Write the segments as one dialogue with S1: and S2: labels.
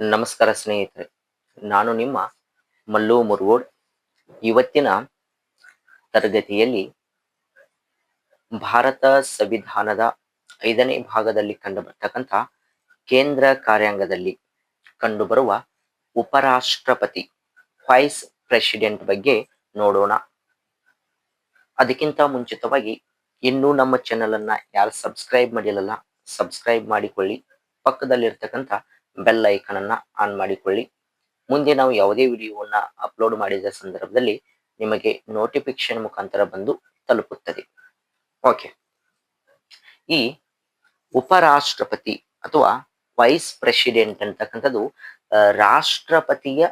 S1: ನಮಸ್ಕಾರ ಸ್ನೇಹಿತರೆ, ನಾನು ನಿಮ್ಮ ಮಲ್ಲು ಮುರುಗೋಡ್ ಇವತ್ತಿನ ತರಗತಿಯಲ್ಲಿ ಭಾರತ ಸಂವಿಧಾನದ ಐದನೇ ಭಾಗದಲ್ಲಿ ಕಂಡುಬರ್ತಕ್ಕಂಥ ಕೇಂದ್ರ ಕಾರ್ಯಾಂಗದಲ್ಲಿ ಕಂಡುಬರುವ ಉಪರಾಷ್ಟ್ರಪತಿ, ವೈಸ್ ಪ್ರೆಸಿಡೆಂಟ್ ಬಗ್ಗೆ ನೋಡೋಣ. ಅದಕ್ಕಿಂತ ಮುಂಚಿತವಾಗಿ ಇನ್ನೂ ನಮ್ಮ ಚಾನೆಲ್ ಅನ್ನ ಯಾರು ಸಬ್ಸ್ಕ್ರೈಬ್ ಮಾಡಿಲ್ಲಲ್ಲ, ಸಬ್ಸ್ಕ್ರೈಬ್ ಮಾಡಿಕೊಳ್ಳಿ. ಪಕ್ಕದಲ್ಲಿರ್ತಕ್ಕಂಥ ಬೆಲ್ ಐಕನ್ ಅನ್ನ ಆನ್ ಮಾಡಿಕೊಳ್ಳಿ. ಮುಂದೆ ನಾವು ಯಾವುದೇ ವಿಡಿಯೋವನ್ನ ಅಪ್ಲೋಡ್ ಮಾಡಿದ ಸಂದರ್ಭದಲ್ಲಿ ನಿಮಗೆ ನೋಟಿಫಿಕೇಶನ್ ಮುಖಾಂತರ ಬಂದು ತಲುಪುತ್ತದೆ. ಓಕೆ ಈ ಉಪರಾಷ್ಟ್ರಪತಿ ಅಥವಾ ವೈಸ್ ಪ್ರೆಸಿಡೆಂಟ್ ಅಂತಕ್ಕಂಥದ್ದು ರಾಷ್ಟ್ರಪತಿಯ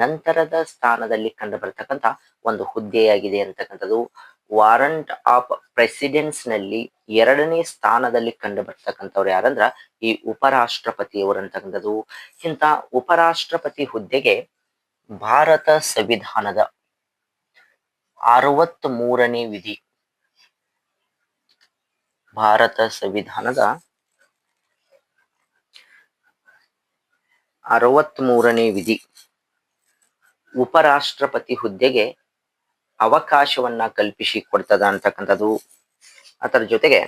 S1: ನಂತರದ ಸ್ಥಾನದಲ್ಲಿ ಕಂಡು ಬರ್ತಕ್ಕಂಥ ಒಂದು ಹುದ್ದೆಯಾಗಿದೆ ಅಂತಕ್ಕಂಥದ್ದು ವಾರಂಟ್ ಆಫ್ ಪ್ರೆಸಿಡೆನ್ಸ್ನಲ್ಲಿ ಎರಡನೇ ಸ್ಥಾನದಲ್ಲಿ ಕಂಡು ಬರ್ತಕ್ಕಂಥವ್ರು ಯಾರಂದ್ರ ಈ ಉಪರಾಷ್ಟ್ರಪತಿ ಅವರಂತಕ್ಕಂಥದ್ದು ಇಂಥ ಉಪರಾಷ್ಟ್ರಪತಿ ಹುದ್ದೆಗೆ ಭಾರತ ಸಂವಿಧಾನದ ಅರವತ್ತ್ ಮೂರನೇ ವಿಧಿ. ಭಾರತ ಸಂವಿಧಾನದ ಅರವತ್ತ್ ಮೂರನೇ ವಿಧಿ. ಉಪರಾಷ್ಟ್ರಪತಿ ಹುದ್ದೆಗೆ ಅವಕಾಶವನ್ನ ಕಲ್ಪಿಸಿ ಕೊಡ್ತದ ಅಂತಕ್ಕಂಥದ್ದು ಅದರ ಜೊತೆಗೆ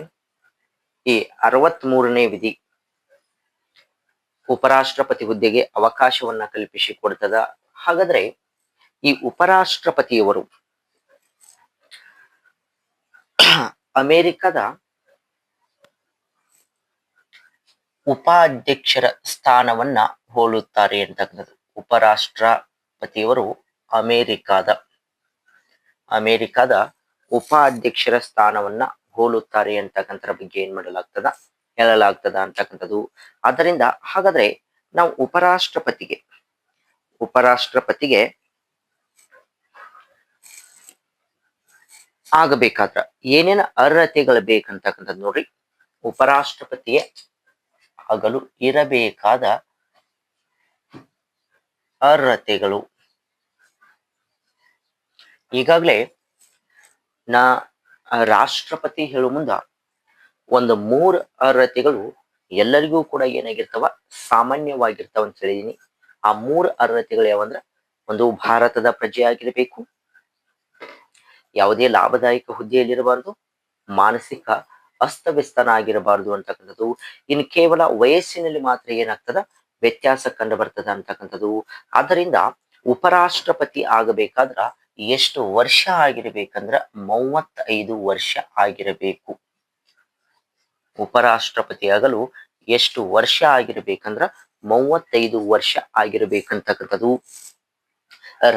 S1: ಈ ಅರವತ್ ಮೂರನೇ ವಿಧಿ ಉಪರಾಷ್ಟ್ರಪತಿ ಹುದ್ದೆಗೆ ಅವಕಾಶವನ್ನ ಕಲ್ಪಿಸಿ ಕೊಡ್ತದ. ಹಾಗಾದ್ರೆ ಈ ಉಪರಾಷ್ಟ್ರಪತಿಯವರು ಅಮೆರಿಕದ ಉಪಾಧ್ಯಕ್ಷರ ಸ್ಥಾನವನ್ನ ಹೋಲುತ್ತಾರೆ ಅಂತಕ್ಕಂಥದ್ದು. ಉಪರಾಷ್ಟ್ರಪತಿಯವರು ಅಮೆರಿಕಾದ ಅಮೆರಿಕದ ಉಪಾಧ್ಯಕ್ಷರ ಸ್ಥಾನವನ್ನ ಹೋಲುತ್ತಾರೆ ಅಂತಕ್ಕಂಥ ಬಗ್ಗೆ ಏನ್ ಮಾಡಲಾಗ್ತದ? ಹೇಳಲಾಗ್ತದ ಅಂತಕ್ಕಂಥದ್ದು. ಆದ್ದರಿಂದ ಹಾಗಾದ್ರೆ ನಾವು ಉಪರಾಷ್ಟ್ರಪತಿಗೆ ಉಪರಾಷ್ಟ್ರಪತಿಗೆ ಆಗಬೇಕಾದ್ರ ಏನೇನ ಅರ್ಹತೆಗಳು ಬೇಕಂತಕ್ಕಂಥದ್ದು ನೋಡ್ರಿ. ಉಪರಾಷ್ಟ್ರಪತಿಯ ಆಗಲು ಇರಬೇಕಾದ ಅರ್ಹತೆಗಳು ಈಗಾಗಲೇ ನಾ ರಾಷ್ಟ್ರಪತಿ ಹೇಳುವ ಮುಂದ ಒಂದು ಮೂರು ಅರ್ಹತೆಗಳು ಎಲ್ಲರಿಗೂ ಕೂಡ ಏನಾಗಿರ್ತಾವ? ಸಾಮಾನ್ಯವಾಗಿರ್ತಾವ ಅಂತ ಹೇಳಿದೀನಿ. ಆ ಮೂರು ಅರ್ಹತೆಗಳು ಯಾವಂದ್ರ? ಒಂದು ಭಾರತದ ಪ್ರಜೆಯಾಗಿರಬೇಕು. ಯಾವುದೇ ಲಾಭದಾಯಕ ಹುದ್ದೆಯಲ್ಲಿರಬಾರದು. ಮಾನಸಿಕ ಅಸ್ತವ್ಯಸ್ತನ ಆಗಿರಬಾರದು ಅಂತಕ್ಕಂಥದ್ದು. ಇನ್ನು ಕೇವಲ ವಯಸ್ಸಿನಲ್ಲಿ ಮಾತ್ರ ಏನಾಗ್ತದ? ವ್ಯತ್ಯಾಸ ಕಂಡು ಬರ್ತದ ಅಂತಕ್ಕಂಥದ್ದು. ಆದ್ದರಿಂದ ಉಪರಾಷ್ಟ್ರಪತಿ ಆಗಬೇಕಾದ್ರ ಎಷ್ಟು ವರ್ಷ ಆಗಿರಬೇಕಂದ್ರ ಮೂವತ್ತೈದು ವರ್ಷ ಆಗಿರಬೇಕು. ಉಪರಾಷ್ಟ್ರಪತಿ ಆಗಲು ಎಷ್ಟು ವರ್ಷ ಆಗಿರ್ಬೇಕಂದ್ರ ಮೂವತ್ತೈದು ವರ್ಷ ಆಗಿರ್ಬೇಕಂತಕ್ಕಂಥದ್ದು.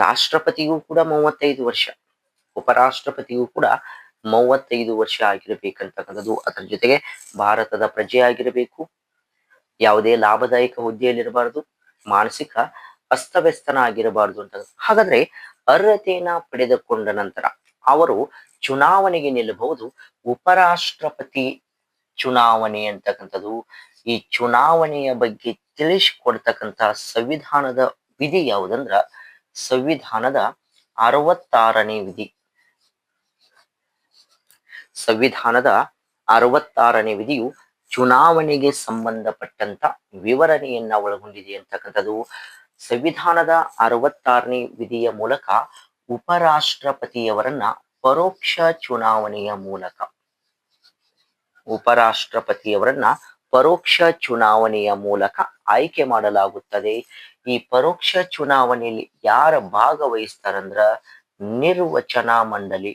S1: ರಾಷ್ಟ್ರಪತಿಗೂ ಕೂಡ ಮೂವತ್ತೈದು ವರ್ಷ, ಉಪರಾಷ್ಟ್ರಪತಿಗೂ ಕೂಡ ಮೂವತ್ತೈದು ವರ್ಷ ಆಗಿರ್ಬೇಕಂತಕ್ಕಂಥದ್ದು. ಅದರ ಜೊತೆಗೆ ಭಾರತದ ಪ್ರಜೆ ಆಗಿರಬೇಕು. ಯಾವುದೇ ಲಾಭದಾಯಕ ಹುದ್ದೆಯಲ್ಲಿರಬಾರದು ಮಾನಸಿಕ ಅಸ್ತವ್ಯಸ್ತನ ಆಗಿರಬಾರದು ಅಂತ. ಹಾಗಾದ್ರೆ ಅರ್ಹತೆಯನ್ನ ಪಡೆದುಕೊಂಡ ನಂತರ ಅವರು ಚುನಾವಣೆಗೆ ನಿಲ್ಲಬಹುದು. ಉಪರಾಷ್ಟ್ರಪತಿ ಚುನಾವಣೆ ಅಂತಕ್ಕಂಥದ್ದು. ಈ ಚುನಾವಣೆಯ ಬಗ್ಗೆ ತಿಳಿಸಿಕೊಡ್ತಕ್ಕಂತಹ ಸಂವಿಧಾನದ ವಿಧಿ ಯಾವುದಂದ್ರ ಸಂವಿಧಾನದ ಅರವತ್ತಾರನೇ ವಿಧಿ. ಸಂವಿಧಾನದ ಅರವತ್ತಾರನೇ ವಿಧಿಯು ಚುನಾವಣೆಗೆ ಸಂಬಂಧಪಟ್ಟಂತ ವಿವರಣೆಯನ್ನ ಒಳಗೊಂಡಿದೆ ಅಂತಕ್ಕಂಥದ್ದು. ಸಂವಿಧಾನದ ಅರವತ್ತಾರನೇ ವಿಧಿಯ ಮೂಲಕ ಉಪರಾಷ್ಟ್ರಪತಿಯವರನ್ನ ಪರೋಕ್ಷ ಚುನಾವಣೆಯ ಮೂಲಕ. ಉಪರಾಷ್ಟ್ರಪತಿಯವರನ್ನ ಪರೋಕ್ಷ ಚುನಾವಣೆಯ ಮೂಲಕ ಆಯ್ಕೆ ಮಾಡಲಾಗುತ್ತದೆ. ಈ ಪರೋಕ್ಷ ಚುನಾವಣೆಯಲ್ಲಿ ಯಾರ ಭಾಗವಹಿಸ್ತಾರಂದ್ರ ನಿರ್ವಚನಾ ಮಂಡಳಿ.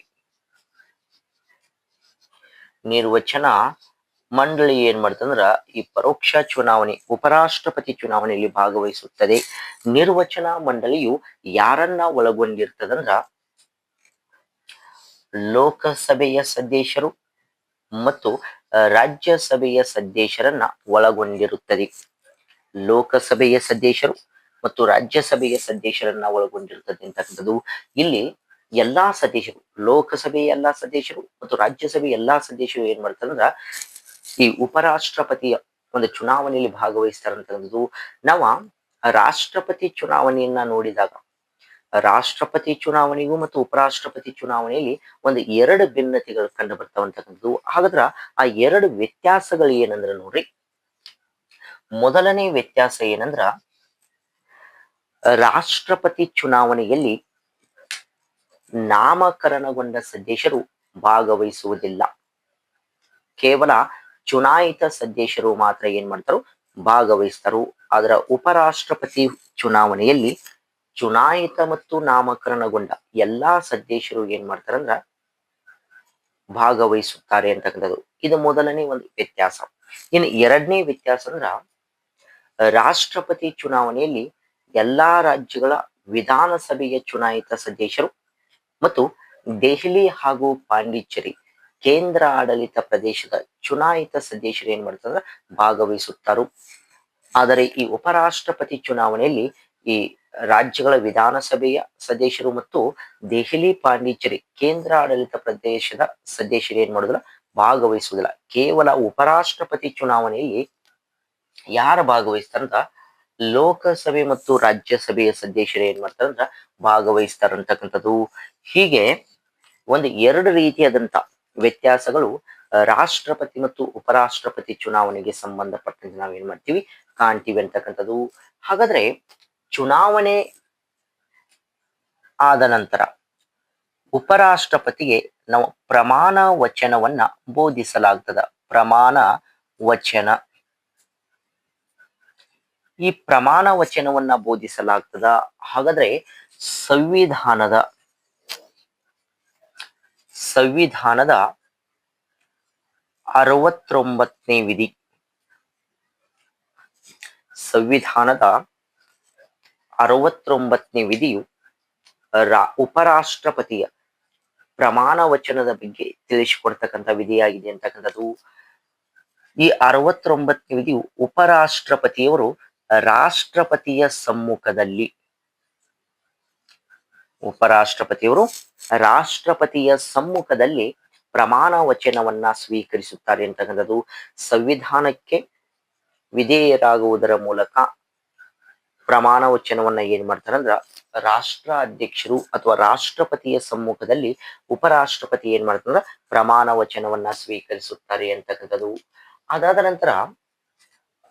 S1: ನಿರ್ವಚನ ಮಂಡಳಿ ಏನ್ ಮಾಡ್ತಂದ್ರ ಈ ಪರೋಕ್ಷ ಚುನಾವಣೆ, ಉಪರಾಷ್ಟ್ರಪತಿ ಚುನಾವಣೆಯಲ್ಲಿ ಭಾಗವಹಿಸುತ್ತದೆ. ನಿರ್ವಚನ ಮಂಡಳಿಯು ಯಾರನ್ನ ಒಳಗೊಂಡಿರ್ತದಂದ್ರ ಲೋಕಸಭೆಯ ಸದಸ್ಯರು ಮತ್ತು ರಾಜ್ಯಸಭೆಯ ಸದಸ್ಯರನ್ನ ಒಳಗೊಂಡಿರುತ್ತದೆ. ಲೋಕಸಭೆಯ ಸದಸ್ಯರು ಮತ್ತು ರಾಜ್ಯಸಭೆಯ ಸದಸ್ಯರನ್ನ ಒಳಗೊಂಡಿರುತ್ತದೆ ಅಂತಕ್ಕಂಥದ್ದು. ಇಲ್ಲಿ ಎಲ್ಲಾ ಸದಸ್ಯರು, ಲೋಕಸಭೆಯ ಎಲ್ಲಾ ಸದಸ್ಯರು ಮತ್ತು ರಾಜ್ಯಸಭೆಯ ಎಲ್ಲಾ ಸದಸ್ಯರು ಏನ್ ಮಾಡ್ತಾರಂದ್ರ ಈ ಉಪರಾಷ್ಟ್ರಪತಿಯ ಒಂದು ಚುನಾವಣೆಯಲ್ಲಿ ಭಾಗವಹಿಸ್ತಾರಂತದ್ದು ನಾವು ರಾಷ್ಟ್ರಪತಿ ಚುನಾವಣೆಯನ್ನ ನೋಡಿದಾಗ, ರಾಷ್ಟ್ರಪತಿ ಚುನಾವಣೆಗೂ ಮತ್ತು ಉಪರಾಷ್ಟ್ರಪತಿ ಚುನಾವಣೆಯಲ್ಲಿ ಒಂದು ಎರಡು ಭಿನ್ನತೆಗಳು ಕಂಡು ಬರ್ತಾವಂತಕ್ಕಂಥದ್ದು ಹಾಗಾದ್ರ ಆ ಎರಡು ವ್ಯತ್ಯಾಸಗಳು ಏನಂದ್ರ ನೋಡ್ರಿ. ಮೊದಲನೇ ವ್ಯತ್ಯಾಸ ಏನಂದ್ರ, ರಾಷ್ಟ್ರಪತಿ ಚುನಾವಣೆಯಲ್ಲಿ ನಾಮಕರಣಗೊಂಡ ಸದಸ್ಯರು ಭಾಗವಹಿಸುವುದಿಲ್ಲ. ಕೇವಲ ಚುನಾಯಿತ ಸದಸ್ಯರು ಮಾತ್ರ ಏನ್ ಮಾಡ್ತಾರೋ ಭಾಗವಹಿಸ್ತಾರೋ. ಅದರ ಉಪರಾಷ್ಟ್ರಪತಿ ಚುನಾವಣೆಯಲ್ಲಿ ಚುನಾಯಿತ ಮತ್ತು ನಾಮಕರಣಗೊಂಡ ಎಲ್ಲಾ ಸದಸ್ಯರು ಏನ್ ಮಾಡ್ತಾರಂದ್ರ ಭಾಗವಹಿಸುತ್ತಾರೆ ಅಂತಕ್ಕಂಥದ್ದು. ಇದು ಮೊದಲನೇ ಒಂದು ವ್ಯತ್ಯಾಸ. ಇನ್ನು ಎರಡನೇ ವ್ಯತ್ಯಾಸ ಅಂದ್ರ ರಾಷ್ಟ್ರಪತಿ ಚುನಾವಣೆಯಲ್ಲಿ ಎಲ್ಲಾ ರಾಜ್ಯಗಳ ವಿಧಾನಸಭೆಯ ಚುನಾಯಿತ ಸದಸ್ಯರು ಮತ್ತು ದೆಹಲಿ ಹಾಗೂ ಪಾಂಡಿಚೇರಿ ಕೇಂದ್ರ ಆಡಳಿತ ಪ್ರದೇಶದ ಚುನಾಯಿತ ಸದಸ್ಯರು ಏನ್ ಮಾಡ್ತಾರೆ ಭಾಗವಹಿಸುತ್ತಾರು. ಆದರೆ ಈ ಉಪರಾಷ್ಟ್ರಪತಿ ಚುನಾವಣೆಯಲ್ಲಿ ಈ ರಾಜ್ಯಗಳ ವಿಧಾನಸಭೆಯ ಸದಸ್ಯರು ಮತ್ತು ದೆಹಲಿ ಪಾಂಡಿಚೇರಿ ಕೇಂದ್ರ ಆಡಳಿತ ಪ್ರದೇಶದ ಸದಸ್ಯರು ಏನ್ ಮಾಡುದಿಲ್ಲ, ಭಾಗವಹಿಸುವುದಿಲ್ಲ. ಕೇವಲ ಉಪರಾಷ್ಟ್ರಪತಿ ಚುನಾವಣೆಯಲ್ಲಿ ಯಾರು ಭಾಗವಹಿಸ್ತಾರಂತ, ಲೋಕಸಭೆ ಮತ್ತು ರಾಜ್ಯಸಭೆಯ ಸದಸ್ಯರು ಏನ್ ಮಾಡ್ತಾರಂದ್ರ ಭಾಗವಹಿಸ್ತಾರಂತಕ್ಕಂಥದ್ದು. ಹೀಗೆ ಒಂದು ಎರಡು ರೀತಿಯಾದಂತ ವ್ಯತ್ಯಾಸಗಳು ರಾಷ್ಟ್ರಪತಿ ಮತ್ತು ಉಪರಾಷ್ಟ್ರಪತಿ ಚುನಾವಣೆಗೆ ಸಂಬಂಧಪಟ್ಟಂತೆ ನಾವೇನ್ ಮಾಡ್ತೀವಿ? ಕಾಣ್ತೀವಿ ಅಂತಕ್ಕಂಥದ್ದು. ಹಾಗಾದ್ರೆ ಚುನಾವಣೆ ಆದ ನಂತರ ಉಪರಾಷ್ಟ್ರಪತಿಗೆ ನಾವು ಪ್ರಮಾಣ ವಚನವನ್ನ ಬೋಧಿಸಲಾಗ್ತದ. ಪ್ರಮಾಣ ವಚನ. ಈ ಪ್ರಮಾಣ ವಚನವನ್ನ ಬೋಧಿಸಲಾಗ್ತದ. ಹಾಗಾದ್ರೆ ಸಂವಿಧಾನದ ಸಂವಿಧಾನದ ಅರವತ್ತೊಂಬತ್ತನೇ ವಿಧಿ. ಸಂವಿಧಾನದ ಅರವತ್ತೊಂಬತ್ತನೇ ವಿಧಿಯು ರಾ ಉಪರಾಷ್ಟ್ರಪತಿಯ ಪ್ರಮಾಣ ವಚನದ ಬಗ್ಗೆ ತಿಳಿಸಿಕೊಡ್ತಕ್ಕಂಥ ವಿಧಿಯಾಗಿದೆ ಅಂತಕ್ಕಂಥದ್ದು. ಈ ಅರವತ್ತೊಂಬತ್ತನೇ ವಿಧಿಯು ಉಪರಾಷ್ಟ್ರಪತಿಯವರು ರಾಷ್ಟ್ರಪತಿಯ ಸಮ್ಮುಖದಲ್ಲಿ ಉಪರಾಷ್ಟ್ರಪತಿಯವರು ರಾಷ್ಟ್ರಪತಿಯ ಸಮ್ಮುಖದಲ್ಲಿ ಪ್ರಮಾಣ ವಚನವನ್ನ ಸ್ವೀಕರಿಸುತ್ತಾರೆ ಅಂತಕ್ಕಂಥದ್ದು. ಸಂವಿಧಾನಕ್ಕೆ ವಿಧೇಯರಾಗುವುದರ ಮೂಲಕ ಪ್ರಮಾಣ ವಚನವನ್ನ ಏನ್ ಮಾಡ್ತಾರೆ ಅಂದ್ರ ರಾಷ್ಟ್ರ ಅಧ್ಯಕ್ಷರು ಅಥವಾ ರಾಷ್ಟ್ರಪತಿಯ ಸಮ್ಮುಖದಲ್ಲಿ ಉಪರಾಷ್ಟ್ರಪತಿ ಏನ್ ಮಾಡ್ತಾರ ಪ್ರಮಾಣ ವಚನವನ್ನ ಸ್ವೀಕರಿಸುತ್ತಾರೆ ಅಂತಕ್ಕಂಥದ್ದು. ಅದಾದ ನಂತರ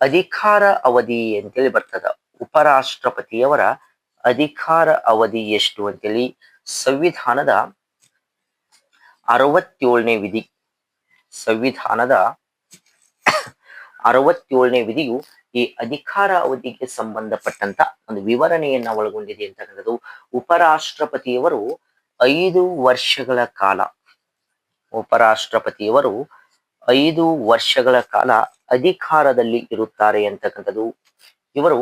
S1: ಅಧಿಕಾರ ಅವಧಿ ಅಂತೇಳಿ ಬರ್ತದ. ಉಪರಾಷ್ಟ್ರಪತಿಯವರ ಅಧಿಕಾರ ಅವಧಿ ಎಷ್ಟು ಅಂತ ಹೇಳಿ ಸಂವಿಧಾನದ ಅರವತ್ತೇಳನೇ ವಿಧಿ. ಸಂವಿಧಾನದ ಅರವತ್ತೇಳನೇ ವಿಧಿಯು ಈ ಅಧಿಕಾರ ಅವಧಿಗೆ ಸಂಬಂಧಪಟ್ಟಂತ ಒಂದು ವಿವರಣೆಯನ್ನ ಒಳಗೊಂಡಿದೆ ಅಂತಕ್ಕಂಥದ್ದು. ಉಪರಾಷ್ಟ್ರಪತಿಯವರು ಐದು ವರ್ಷಗಳ ಕಾಲ, ಉಪರಾಷ್ಟ್ರಪತಿಯವರು ಐದು ವರ್ಷಗಳ ಕಾಲ ಅಧಿಕಾರದಲ್ಲಿ ಇರುತ್ತಾರೆ ಅಂತಕ್ಕಂಥದ್ದು. ಇವರು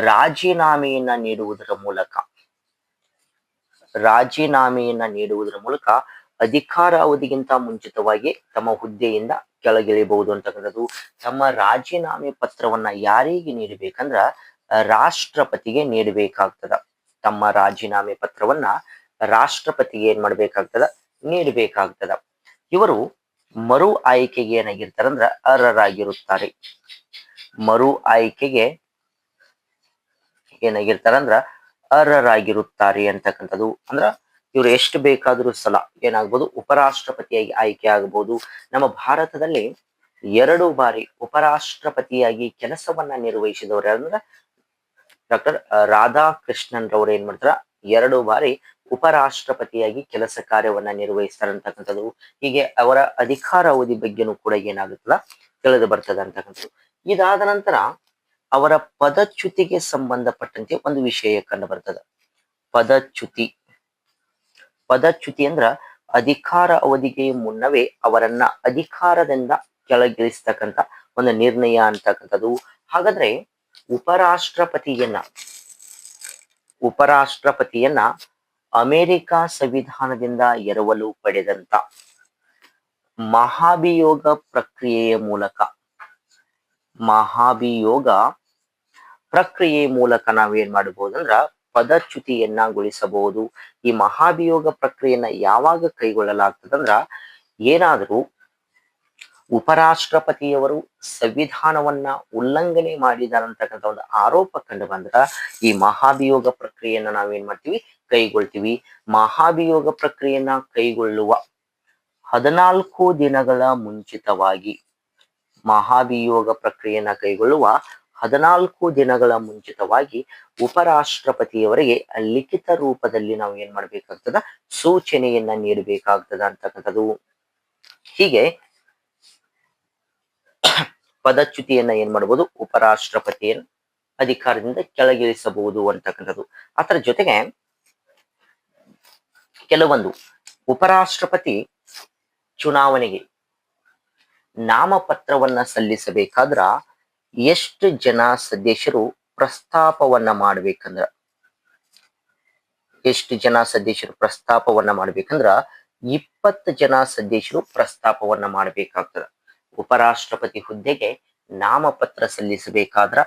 S1: ರಾಜೀನಾಮೆಯನ್ನ ನೀಡುವುದರ ಮೂಲಕ, ರಾಜೀನಾಮೆಯನ್ನ ನೀಡುವುದರ ಮೂಲಕ ಅಧಿಕಾರ ಅವಧಿಗಿಂತ ಮುಂಚಿತವಾಗಿ ತಮ್ಮ ಹುದ್ದೆಯಿಂದ ಕೆಳಗಿಳಿಬಹುದು ಅಂತಕ್ಕಂಥದ್ದು. ತಮ್ಮ ರಾಜೀನಾಮೆ ಪತ್ರವನ್ನ ಯಾರಿಗೆ ನೀಡಬೇಕಂದ್ರ ರಾಷ್ಟ್ರಪತಿಗೆ ನೀಡಬೇಕಾಗ್ತದ. ತಮ್ಮ ರಾಜೀನಾಮೆ ಪತ್ರವನ್ನ ರಾಷ್ಟ್ರಪತಿಗೆ ಏನ್ ಮಾಡ್ಬೇಕಾಗ್ತದ? ನೀಡಬೇಕಾಗ್ತದ. ಇವರು ಮರು ಆಯ್ಕೆಗೆ ಏನಾಗಿರ್ತಾರಂದ್ರ ಅರ್ಹರಾಗಿರುತ್ತಾರೆ. ಮರು ಆಯ್ಕೆಗೆ ಏನಾಗಿರ್ತಾರಂದ್ರ ಅರ್ಹರಾಗಿರುತ್ತಾರೆ ಅಂತಕ್ಕಂಥದ್ದು. ಅಂದ್ರ ಇವ್ರು ಎಷ್ಟು ಬೇಕಾದ್ರೂ ಸಲ ಏನಾಗ್ಬೋದು ಉಪರಾಷ್ಟ್ರಪತಿಯಾಗಿ ಆಯ್ಕೆ ಆಗಬಹುದು ನಮ್ಮ ಭಾರತದಲ್ಲಿ ಎರಡು ಬಾರಿ ಉಪರಾಷ್ಟ್ರಪತಿಯಾಗಿ ಕೆಲಸವನ್ನ ನಿರ್ವಹಿಸಿದವರು ಯಾರಂದ್ರ ಡಾಕ್ಟರ್ ರಾಧಾಕೃಷ್ಣನ್ ರವರು ಏನ್ ಮಾಡ್ತಾರ? ಎರಡು ಬಾರಿ ಉಪರಾಷ್ಟ್ರಪತಿಯಾಗಿ ಕೆಲಸ ಕಾರ್ಯವನ್ನ ನಿರ್ವಹಿಸ್ತಾರೆ ಅಂತಕ್ಕಂಥದ್ದು. ಹೀಗೆ ಅವರ ಅಧಿಕಾರ ಅವಧಿ ಬಗ್ಗೆನೂ ಕೂಡ ಏನಾಗುತ್ತಲ್ಲ ತಿಳಿದು ಬರ್ತದೆ ಅಂತಕ್ಕಂಥದ್ದು. ಇದಾದ ನಂತರ ಅವರ ಪದಚ್ಯುತಿಗೆ ಸಂಬಂಧಪಟ್ಟಂತೆ ಒಂದು ವಿಷಯ ಕಂಡು ಬರ್ತದೆ ಪದಚ್ಯುತಿ. ಪದಚ್ಯುತಿ ಅಂದ್ರ ಅಧಿಕಾರ ಅವಧಿಗೆ ಮುನ್ನವೇ ಅವರನ್ನ ಅಧಿಕಾರದಿಂದ ಕೆಳಗಿಳಿಸ್ತಕ್ಕಂಥ ಒಂದು ನಿರ್ಣಯ ಅಂತಕ್ಕಂಥದ್ದು. ಹಾಗಾದ್ರೆ ಉಪರಾಷ್ಟ್ರಪತಿಯನ್ನ ಉಪರಾಷ್ಟ್ರಪತಿಯನ್ನ ಅಮೆರಿಕ ಸಂವಿಧಾನದಿಂದ ಎರವಲು ಪಡೆದಂತ ಮಹಾಭಿಯೋಗ ಪ್ರಕ್ರಿಯೆಯ ಮೂಲಕ ಮಹಾಭಿಯೋಗ ಪ್ರಕ್ರಿಯೆ ಮೂಲಕ ನಾವೇನ್ ಮಾಡಬಹುದು ಅಂದ್ರ ಪದಚ್ಯುತಿಯನ್ನಗೊಳಿಸಬಹುದು ಈ ಮಹಾಭಿಯೋಗ ಪ್ರಕ್ರಿಯೆಯನ್ನ ಯಾವಾಗ ಕೈಗೊಳ್ಳಲಾಗ್ತದಂದ್ರ ಏನಾದರೂ ಉಪರಾಷ್ಟ್ರಪತಿಯವರು ಸಂವಿಧಾನವನ್ನ ಉಲ್ಲಂಘನೆ ಮಾಡಿದಾರಂತಕ್ಕಂಥ ಒಂದು ಆರೋಪ ಕಂಡು ಬಂದ್ರ ಈ ಮಹಾಭಿಯೋಗ ಪ್ರಕ್ರಿಯೆಯನ್ನ ನಾವೇನ್ ಮಾಡ್ತೀವಿ ಕೈಗೊಳ್ತೀವಿ. ಮಹಾಭಿಯೋಗ ಪ್ರಕ್ರಿಯೆಯನ್ನ ಕೈಗೊಳ್ಳುವ ಹದಿನಾಲ್ಕು ದಿನಗಳ ಮುಂಚಿತವಾಗಿ ಮಹಾಭಿಯೋಗ ಪ್ರಕ್ರಿಯೆಯನ್ನ ಕೈಗೊಳ್ಳುವ ಹದಿನಾಲ್ಕು ದಿನಗಳ ಮುಂಚಿತವಾಗಿ ಉಪರಾಷ್ಟ್ರಪತಿಯವರಿಗೆ ಲಿಖಿತ ರೂಪದಲ್ಲಿ ನಾವು ಏನ್ ಮಾಡ್ಬೇಕಾಗ್ತದ? ಸೂಚನೆಯನ್ನ ನೀಡಬೇಕಾಗ್ತದ ಅಂತಕ್ಕಂಥದ್ದು ಹೀಗೆ ಪದಚ್ಯುತಿಯನ್ನ ಏನ್ ಮಾಡಬಹುದು ಉಪರಾಷ್ಟ್ರಪತಿಯನ್ನು ಅಧಿಕಾರದಿಂದ ಕೆಳಗಿಳಿಸಬಹುದು ಅಂತಕ್ಕಂಥದ್ದು. ಅದರ ಜೊತೆಗೆ ಕೆಲವೊಂದು ಉಪರಾಷ್ಟ್ರಪತಿ ಚುನಾವಣೆಗೆ ನಾಮಪತ್ರವನ್ನ ಸಲ್ಲಿಸಬೇಕಾದ್ರ ಎಷ್ಟು ಜನ ಸದಸ್ಯರು ಪ್ರಸ್ತಾಪವನ್ನ ಮಾಡ್ಬೇಕಂದ್ರ? ಎಷ್ಟು ಜನ ಸದಸ್ಯರು ಪ್ರಸ್ತಾಪವನ್ನ ಮಾಡ್ಬೇಕಂದ್ರ ಇಪ್ಪತ್ತು ಜನ ಸದಸ್ಯರು ಪ್ರಸ್ತಾಪವನ್ನ ಮಾಡ್ಬೇಕಾಗ್ತದ. ಉಪರಾಷ್ಟ್ರಪತಿ ಹುದ್ದೆಗೆ ನಾಮಪತ್ರ ಸಲ್ಲಿಸಬೇಕಾದ್ರ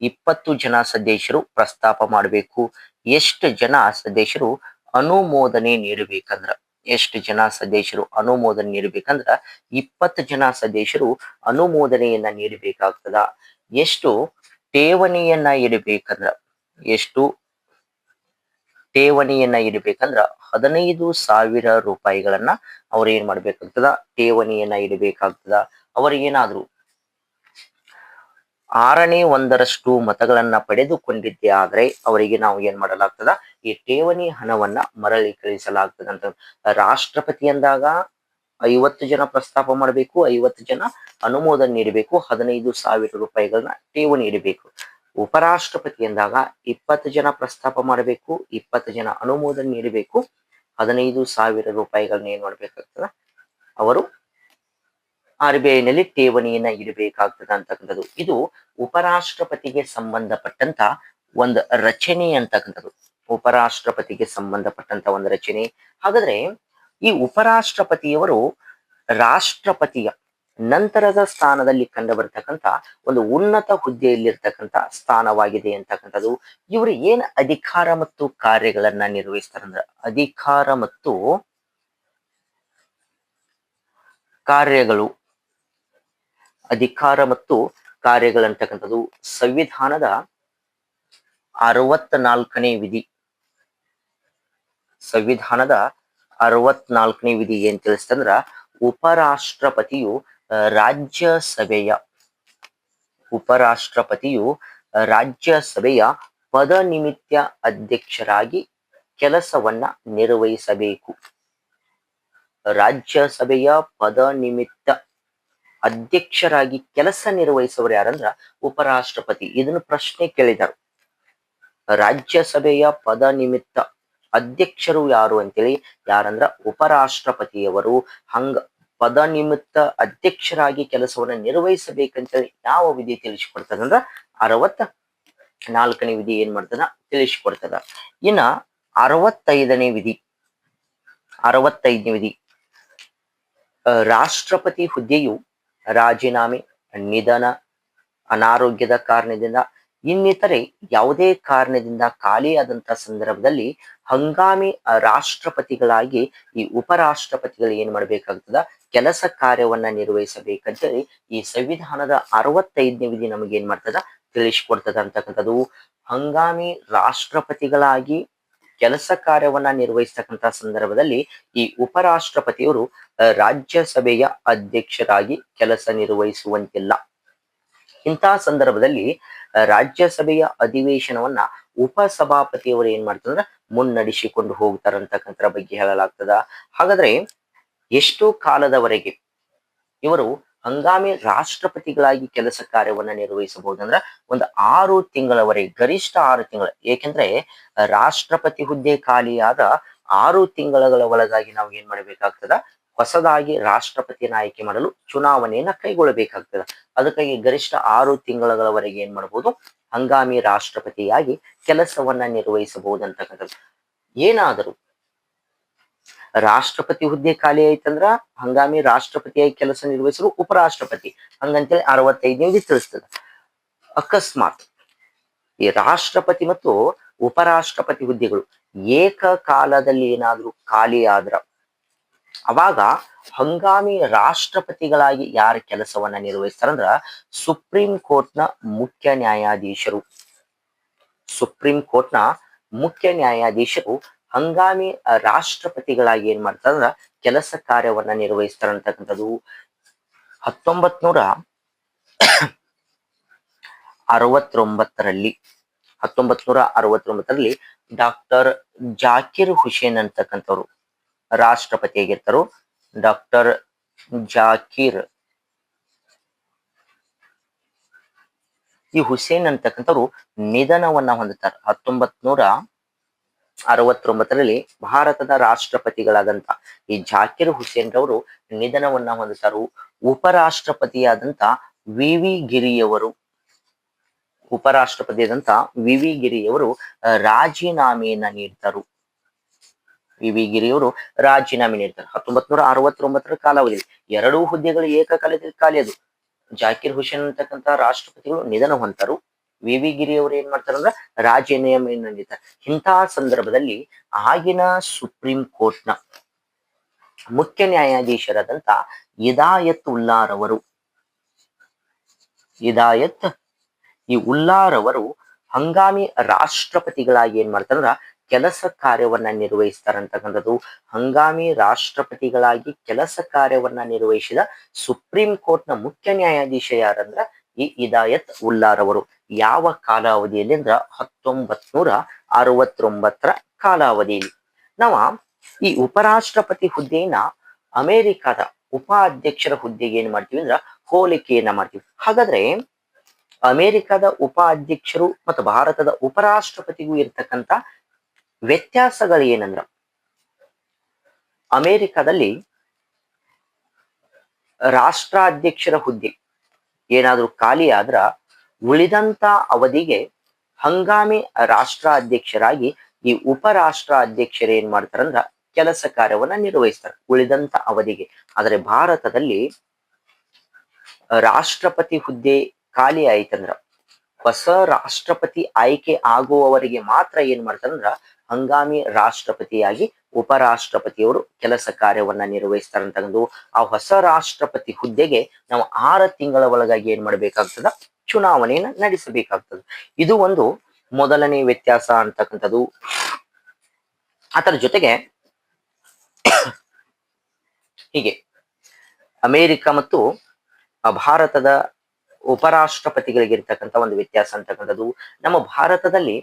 S1: ಇಪ್ಪತ್ತು ಜನ ಸದಸ್ಯರು ಪ್ರಸ್ತಾಪ ಮಾಡಬೇಕು. ಎಷ್ಟು ಜನ ಸದಸ್ಯರು ಅನುಮೋದನೆ ನೀಡಬೇಕಂದ್ರ? ಎಷ್ಟು ಜನ ಸದಸ್ಯರು ಅನುಮೋದನೆ ನೀಡಬೇಕಂದ್ರ ಇಪ್ಪತ್ತು ಜನ ಸದಸ್ಯರು ಅನುಮೋದನೆಯನ್ನ ನೀಡಬೇಕಾಗ್ತದ. ಎಷ್ಟು ಠೇವಣಿಯನ್ನ ಇಡಬೇಕಂದ್ರ, ಎಷ್ಟು ಠೇವಣಿಯನ್ನ ಇಡಬೇಕಂದ್ರ ಹದಿನೈದು ಸಾವಿರ ರೂಪಾಯಿಗಳನ್ನ ಅವ್ರು ಏನ್ ಮಾಡ್ಬೇಕಾಗ್ತದ, ಠೇವಣಿಯನ್ನ ಇಡಬೇಕಾಗ್ತದ. ಅವರಿಗೇನಾದ್ರು ಆರನೇ ಒಂದರಷ್ಟು ಮತಗಳನ್ನ ಪಡೆದುಕೊಂಡಿದ್ದೇ. ಆದ್ರೆ ಅವರಿಗೆ ನಾವು ಏನ್ ಮಾಡಲಾಗ್ತದ? ಈ ಠೇವಣಿ ಹಣವನ್ನ ಮರಳಿ ಕಳಿಸಲಾಗ್ತದೆ ಅಂತ ರಾಷ್ಟ್ರಪತಿ ಅಂದಾಗ ಐವತ್ತು ಜನ ಪ್ರಸ್ತಾಪ ಮಾಡಬೇಕು, ಐವತ್ತು ಜನ ಅನುಮೋದನೆ ನೀಡಬೇಕು, ಹದಿನೈದು ಸಾವಿರ ರೂಪಾಯಿಗಳನ್ನ ಠೇವಣಿ ಇಡಬೇಕು. ಉಪರಾಷ್ಟ್ರಪತಿ ಅಂದಾಗ ಇಪ್ಪತ್ತು ಜನ ಪ್ರಸ್ತಾಪ ಮಾಡಬೇಕು, ಇಪ್ಪತ್ತು ಜನ ಅನುಮೋದನೆ ನೀಡಬೇಕು, ಹದಿನೈದು ಸಾವಿರ ರೂಪಾಯಿಗಳನ್ನ ಏನ್ ಮಾಡ್ಬೇಕಾಗ್ತದ? ಅವರು ಆರ್ ಬಿ ಐನಲ್ಲಿ ಠೇವಣಿಯನ್ನ ಇಡಬೇಕಾಗ್ತದ ಅಂತಕ್ಕಂಥದ್ದು. ಇದು ಉಪರಾಷ್ಟ್ರಪತಿಗೆ ಸಂಬಂಧಪಟ್ಟಂತ ಒಂದು ರಚನೆ ಅಂತಕ್ಕಂಥದ್ದು. ಉಪರಾಷ್ಟ್ರಪತಿಗೆ ಸಂಬಂಧಪಟ್ಟಂತ ಒಂದು ರಚನೆ. ಹಾಗಾದ್ರೆ ಈ ಉಪರಾಷ್ಟ್ರಪತಿಯವರು ರಾಷ್ಟ್ರಪತಿಯ ನಂತರದ ಸ್ಥಾನದಲ್ಲಿ ಕಂಡು ಬರ್ತಕ್ಕಂಥ ಒಂದು ಉನ್ನತ ಹುದ್ದೆಯಲ್ಲಿರ್ತಕ್ಕಂಥ ಸ್ಥಾನವಾಗಿದೆ ಅಂತಕ್ಕಂಥದ್ದು. ಇವರು ಏನ್ ಅಧಿಕಾರ ಮತ್ತು ಕಾರ್ಯಗಳನ್ನ ನಿರ್ವಹಿಸ್ತಾರಂದ್ರ ಅಧಿಕಾರ ಮತ್ತು ಕಾರ್ಯಗಳು ಅಧಿಕಾರ ಮತ್ತು ಕಾರ್ಯಗಳಂತಕ್ಕಂಥದ್ದು ಸಂವಿಧಾನದ ಅರವತ್ನಾಲ್ಕನೇ ವಿಧಿ. ಸಂವಿಧಾನದ ಅರವತ್ನಾಲ್ಕನೇ ವಿಧಿ ಏನ್ ತಿಳಿಸ್ತಂದ್ರ ಉಪರಾಷ್ಟ್ರಪತಿಯು ರಾಜ್ಯಸಭೆಯ ಉಪರಾಷ್ಟ್ರಪತಿಯು ರಾಜ್ಯಸಭೆಯ ಪದ ನಿಮಿತ್ಯ ಅಧ್ಯಕ್ಷರಾಗಿ ಕೆಲಸವನ್ನ ನಿರ್ವಹಿಸಬೇಕು. ರಾಜ್ಯಸಭೆಯ ಪದನಿಮಿತ್ತ ಅಧ್ಯಕ್ಷರಾಗಿ ಕೆಲಸ ನಿರ್ವಹಿಸುವವರು ಯಾರಂದ್ರ ಉಪರಾಷ್ಟ್ರಪತಿ. ಇದನ್ನು ಪ್ರಶ್ನೆ ಕೇಳಿದರು. ರಾಜ್ಯಸಭೆಯ ಪದ ನಿಮಿತ್ತ ಅಧ್ಯಕ್ಷರು ಯಾರು ಅಂತೇಳಿ ಯಾರಂದ್ರ ಉಪರಾಷ್ಟ್ರಪತಿಯವರು. ಹಂಗ ಪದ ನಿಮಿತ್ತ ಅಧ್ಯಕ್ಷರಾಗಿ ಕೆಲಸವನ್ನ ನಿರ್ವಹಿಸಬೇಕಂತೇಳಿ ಯಾವ ವಿಧಿ ತಿಳಿಸಿಕೊಡ್ತದಂದ್ರ ಅರವತ್ತ ನಾಲ್ಕನೇ ವಿಧಿ ಏನ್ ಮಾಡ್ತದ ತಿಳಿಸಿಕೊಡ್ತದ. ಇನ್ನ ಅರವತ್ತೈದನೇ ವಿಧಿ ಅರವತ್ತೈದನೇ ವಿಧಿ. ರಾಷ್ಟ್ರಪತಿ ಹುದ್ದೆಯು ರಾಜೀನಾಮೆ, ನಿಧನ, ಅನಾರೋಗ್ಯದ ಕಾರಣದಿಂದ ಇನ್ನಿತರೆ ಯಾವುದೇ ಕಾರಣದಿಂದ ಖಾಲಿಯಾದಂತ ಸಂದರ್ಭದಲ್ಲಿ ಹಂಗಾಮಿ ರಾಷ್ಟ್ರಪತಿಗಳಾಗಿ ಈ ಉಪರಾಷ್ಟ್ರಪತಿಗಳು ಏನ್ ಮಾಡ್ಬೇಕಾಗ್ತದ? ಕೆಲಸ ಕಾರ್ಯವನ್ನ ನಿರ್ವಹಿಸಬೇಕಂತೇಳಿ ಈ ಸಂವಿಧಾನದ ಅರವತ್ತೈದನೇ ವಿಧಿ ನಮಗೆ ಏನ್ ಮಾಡ್ತದ? ತಿಳಿಸ್ಕೊಡ್ತದ ಅಂತಕ್ಕಂಥದ್ದು ಹಂಗಾಮಿ ರಾಷ್ಟ್ರಪತಿಗಳಾಗಿ ಕೆಲಸ ಕಾರ್ಯವನ್ನ ನಿರ್ವಹಿಸ್ತಕ್ಕಂಥ ಸಂದರ್ಭದಲ್ಲಿ ಈ ಉಪರಾಷ್ಟ್ರಪತಿಯವರು ರಾಜ್ಯಸಭೆಯ ಅಧ್ಯಕ್ಷರಾಗಿ ಕೆಲಸ ನಿರ್ವಹಿಸುವಂತಿಲ್ಲ. ಇಂತಹ ಸಂದರ್ಭದಲ್ಲಿ ರಾಜ್ಯಸಭೆಯ ಅಧಿವೇಶನವನ್ನ ಉಪಸಭಾಪತಿಯವರು ಏನ್ ಮಾಡ್ತಾರಂದ್ರ ಮುನ್ನಡೆಸಿಕೊಂಡು ಹೋಗ್ತಾರಂತಕ್ಕಂಥ ಬಗ್ಗೆ ಹೇಳಲಾಗ್ತದ. ಹಾಗಾದ್ರೆ, ಎಷ್ಟು ಕಾಲದವರೆಗೆ ಇವರು ಹಂಗಾಮಿ ರಾಷ್ಟ್ರಪತಿಗಳಾಗಿ ಕೆಲಸ ಕಾರ್ಯವನ್ನ ನಿರ್ವಹಿಸಬಹುದಂದ್ರ ಒಂದು ಆರು ತಿಂಗಳವರೆಗೆ ಗರಿಷ್ಠ ಆರು ತಿಂಗಳ, ಏಕೆಂದ್ರೆ ರಾಷ್ಟ್ರಪತಿ ಹುದ್ದೆ ಖಾಲಿಯಾದ ಆರು ತಿಂಗಳ ಒಳಗಾಗಿ ನಾವು ಏನ್ ಮಾಡಬೇಕಾಗ್ತದ? ಹೊಸದಾಗಿ ರಾಷ್ಟ್ರಪತಿ ಆಯ್ಕೆ ಮಾಡಲು ಚುನಾವಣೆಯನ್ನ ಕೈಗೊಳ್ಳಬೇಕಾಗ್ತದೆ. ಅದಕ್ಕಾಗಿ ಗರಿಷ್ಠ ಆರು ತಿಂಗಳವರೆಗೆ ಏನ್ ಮಾಡಬಹುದು ಹಂಗಾಮಿ ರಾಷ್ಟ್ರಪತಿಯಾಗಿ ಕೆಲಸವನ್ನ ನಿರ್ವಹಿಸಬಹುದು ಅಂತಕ್ಕಂಥದ್ದು ಏನಾದರೂ ರಾಷ್ಟ್ರಪತಿ ಹುದ್ದೆ ಖಾಲಿ ಆಯ್ತಂದ್ರ ಹಂಗಾಮಿ ರಾಷ್ಟ್ರಪತಿಯಾಗಿ ಕೆಲಸ ನಿರ್ವಹಿಸಲು ಉಪರಾಷ್ಟ್ರಪತಿ. ಹಂಗಂತೇಳಿ ಅರವತ್ತೈದನೇ ತಿಳಿಸ್ತದ. ಅಕಸ್ಮಾತ್ ಈ ರಾಷ್ಟ್ರಪತಿ ಮತ್ತು ಉಪರಾಷ್ಟ್ರಪತಿ ಹುದ್ದೆಗಳು ಏಕಕಾಲದಲ್ಲಿ ಏನಾದ್ರೂ ಖಾಲಿ ಆದ್ರ ಅವಾಗ ಹಂಗಾಮಿ ರಾಷ್ಟ್ರಪತಿಗಳಾಗಿ ಯಾರ ಕೆಲಸವನ್ನ ನಿರ್ವಹಿಸ್ತಾರಂದ್ರ ಸುಪ್ರೀಂ ಕೋರ್ಟ್ನ ಮುಖ್ಯ ನ್ಯಾಯಾಧೀಶರು. ಸುಪ್ರೀಂ ಕೋರ್ಟ್ನ ಮುಖ್ಯ ನ್ಯಾಯಾಧೀಶರು ಹಂಗಾಮಿ ರಾಷ್ಟ್ರಪತಿಗಳಾಗಿ ಏನ್ ಮಾಡ್ತಾರಂದ್ರ ಕೆಲಸ ಕಾರ್ಯವನ್ನ ನಿರ್ವಹಿಸ್ತಾರಂತಕ್ಕಂಥದ್ದು. ಹತ್ತೊಂಬತ್ ನೂರ ಅರವತ್ತೊಂಬತ್ತರಲ್ಲಿ ಹತ್ತೊಂಬತ್ ನೂರ ಅರವತ್ತೊಂಬತ್ತರಲ್ಲಿ ಡಾಕ್ಟರ್ ಜಾಕಿರ್ ಹುಸೇನ್ ಅಂತಕ್ಕಂಥವ್ರು ರಾಷ್ಟ್ರಪತಿ ಆಗಿರ್ತಾರೋ. ಡಾಕ್ಟರ್ ಜಾಕಿರ್ ಈ ಹುಸೇನ್ ಅಂತಕ್ಕಂಥವ್ರು ನಿಧನವನ್ನ ಹೊಂದುತ್ತಾರೆ ಹತ್ತೊಂಬತ್ ನೂರ ಅರವತ್ತೊಂಬತ್ತರಲ್ಲಿ ಭಾರತದ ರಾಷ್ಟ್ರಪತಿಗಳಾದಂತ ಈ ಜಾಕಿರ್ ಹುಸೇನ್ ರವರು ನಿಧನವನ್ನ ಹೊಂದುತ್ತಾರು ಉಪರಾಷ್ಟ್ರಪತಿಯಾದಂತ ವಿ ವಿ ಗಿರಿಯವರು ಉಪರಾಷ್ಟ್ರಪತಿಯಾದಂತ ವಿ ವಿ ಗಿರಿಯವರು ರಾಜೀನಾಮೆಯನ್ನ ನೀಡ್ತಾರು. ವಿ ವಿ ಗಿರಿಯವರು ರಾಜೀನಾಮೆ ನೀಡ್ತಾರೆ. ಹತ್ತೊಂಬತ್ ನೂರ ಅರವತ್ತೊಂಬತ್ತರ ಕಾಲಾವಧಿ ಎರಡೂ ಹುದ್ದೆಗಳು ಏಕಕಾಲದಲ್ಲಿ ಖಾಲಿ ಅದು ಜಾಕಿರ್ ಹುಸೇನ್ ಅಂತಕ್ಕಂತ ರಾಷ್ಟ್ರಪತಿಗಳು ನಿಧನ ಹೊಂತಾರು ವಿ ವಿ ಗಿರಿಯವರು ಏನ್ ಮಾಡ್ತಾರಂದ್ರ ಅಂದ್ರೆ ನಿಯಮ ನೀಡ್ತಾರೆ ಇಂತಹ ಸಂದರ್ಭದಲ್ಲಿ ಆಗಿನ ಸುಪ್ರೀಂ ಕೋರ್ಟ್ನ ಮುಖ್ಯ ನ್ಯಾಯಾಧೀಶರಾದಂತ ಇದಾಯತ್ ಉಲ್ಲಾರವರು ಇದಾಯತ್ ಈ ಉಲ್ಲಾರವರು ಹಂಗಾಮಿ ರಾಷ್ಟ್ರಪತಿಗಳಾಗಿ ಏನ್ ಮಾಡ್ತಾರಂದ್ರ ಕೆಲಸ ಕಾರ್ಯವನ್ನ ನಿರ್ವಹಿಸ್ತಾರಂತಕ್ಕಂಥದ್ದು. ಹಂಗಾಮಿ ರಾಷ್ಟ್ರಪತಿಗಳಾಗಿ ಕೆಲಸ ಕಾರ್ಯವನ್ನ ನಿರ್ವಹಿಸಿದ ಸುಪ್ರೀಂ ಕೋರ್ಟ್ನ ಮುಖ್ಯ ನ್ಯಾಯಾಧೀಶ ಯಾರಂದ್ರ ಈ ಇದಾಯತ್ ಉಲ್ಲಾರವರು ಯಾವ ಕಾಲಾವಧಿಯಲ್ಲಿ ಅಂದ್ರ ಹತ್ತೊಂಬತ್ ನೂರ ಅರವತ್ತೊಂಬತ್ತರ ಕಾಲಾವಧಿಯಲ್ಲಿ. ನಾವ ಈ ಉಪರಾಷ್ಟ್ರಪತಿ ಹುದ್ದೆಯನ್ನ ಅಮೆರಿಕದ ಉಪಾಧ್ಯಕ್ಷರ ಹುದ್ದೆಗೆ ಏನ್ ಮಾಡ್ತೀವಿ ಅಂದ್ರ ಹೋಲಿಕೆಯನ್ನ ಮಾಡ್ತೀವಿ. ಹಾಗಾದ್ರೆ ಅಮೆರಿಕದ ಉಪಾಧ್ಯಕ್ಷರು ಮತ್ತು ಭಾರತದ ಉಪರಾಷ್ಟ್ರಪತಿಗೂ ಇರ್ತಕ್ಕಂಥ ವ್ಯತ್ಯಾಸಗಳು ಏನಂದ್ರ ಅಮೆರಿಕದಲ್ಲಿ ರಾಷ್ಟ್ರಾಧ್ಯಕ್ಷರ ಹುದ್ದೆ. ಏನಾದ್ರೂ ಖಾಲಿ ಆದ್ರ ಉಳಿದಂತ ಅವಧಿಗೆ ಹಂಗಾಮಿ ರಾಷ್ಟ್ರಾಧ್ಯಕ್ಷರಾಗಿ ಈ ಉಪರಾಷ್ಟ್ರಾಧ್ಯಕ್ಷರು ಏನ್ ಮಾಡ್ತಾರಂದ್ರ ಕೆಲಸ ಕಾರ್ಯವನ್ನ ನಿರ್ವಹಿಸ್ತಾರೆ ಉಳಿದಂತ ಅವಧಿಗೆ. ಆದ್ರೆ ಭಾರತದಲ್ಲಿ ರಾಷ್ಟ್ರಪತಿ ಹುದ್ದೆ ಖಾಲಿ ಆಯ್ತಂದ್ರ, ಹೊಸ ರಾಷ್ಟ್ರಪತಿ ಆಯ್ಕೆ ಆಗುವವರಿಗೆ ಮಾತ್ರ ಏನ್ ಮಾಡ್ತಾರಂದ್ರ ಹಂಗಾಮಿ ರಾಷ್ಟ್ರಪತಿಯಾಗಿ ಉಪರಾಷ್ಟ್ರಪತಿಯವರು ಕೆಲಸ ಕಾರ್ಯವನ್ನ ನಿರ್ವಹಿಸ್ತಾರಂತಕ್ಕಂಥದ್ದು ಆ ಹೊಸ ರಾಷ್ಟ್ರಪತಿ ಹುದ್ದೆಗೆ ನಾವು ಆರು ತಿಂಗಳ ಒಳಗಾಗಿ ಏನ್ ಮಾಡ್ಬೇಕಾಗ್ತದ? ಚುನಾವಣೆಯನ್ನ ನಡೆಸಬೇಕಾಗ್ತದೆ. ಇದು ಒಂದು ಮೊದಲನೇ ವ್ಯತ್ಯಾಸ ಅಂತಕ್ಕಂಥದ್ದು. ಅದರ ಜೊತೆಗೆ ಹೀಗೆ ಅಮೇರಿಕ ಮತ್ತು ಭಾರತದ ಉಪರಾಷ್ಟ್ರಪತಿಗಳಿಗಿರ್ತಕ್ಕಂಥ ಒಂದು ವ್ಯತ್ಯಾಸ ಅಂತಕ್ಕಂಥದ್ದು. ನಮ್ಮ ಭಾರತದಲ್ಲಿ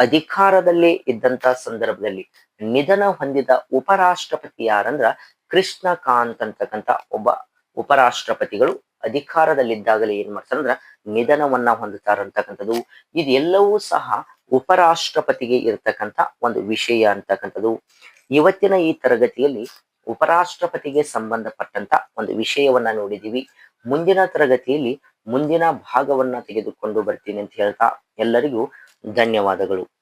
S1: ಅಧಿಕಾರದಲ್ಲಿ ಇದ್ದಂತ ಸಂದರ್ಭದಲ್ಲಿ ನಿಧನ ಹೊಂದಿದ ಉಪರಾಷ್ಟ್ರಪತಿ ಯಾರಂದ್ರ ಕೃಷ್ಣಕಾಂತ್ ಅಂತಕ್ಕಂಥ ಒಬ್ಬ ಉಪರಾಷ್ಟ್ರಪತಿಗಳು ಅಧಿಕಾರದಲ್ಲಿದ್ದಾಗಲೇ ಏನ್ ಮಾಡ್ತಾರಂದ್ರ ನಿಧನವನ್ನ ಹೊಂದುತ್ತಾರಂತಕ್ಕಂಥದ್ದು. ಇದೆಲ್ಲವೂ ಸಹ ಉಪರಾಷ್ಟ್ರಪತಿಗೆ ಇರತಕ್ಕಂತ ಒಂದು ವಿಷಯ ಅಂತಕ್ಕಂಥದ್ದು. ಇವತ್ತಿನ ಈ ತರಗತಿಯಲ್ಲಿ ಉಪರಾಷ್ಟ್ರಪತಿಗೆ ಸಂಬಂಧಪಟ್ಟಂತ ಒಂದು ವಿಷಯವನ್ನ ನೋಡಿದೀವಿ. ಮುಂದಿನ ತರಗತಿಯಲ್ಲಿ ಮುಂದಿನ ಭಾಗವನ್ನ ತೆಗೆದುಕೊಂಡು ಬರ್ತೀನಿ ಅಂತ ಹೇಳ್ತಾ ಎಲ್ಲರಿಗೂ ಧನ್ಯವಾದಗಳು.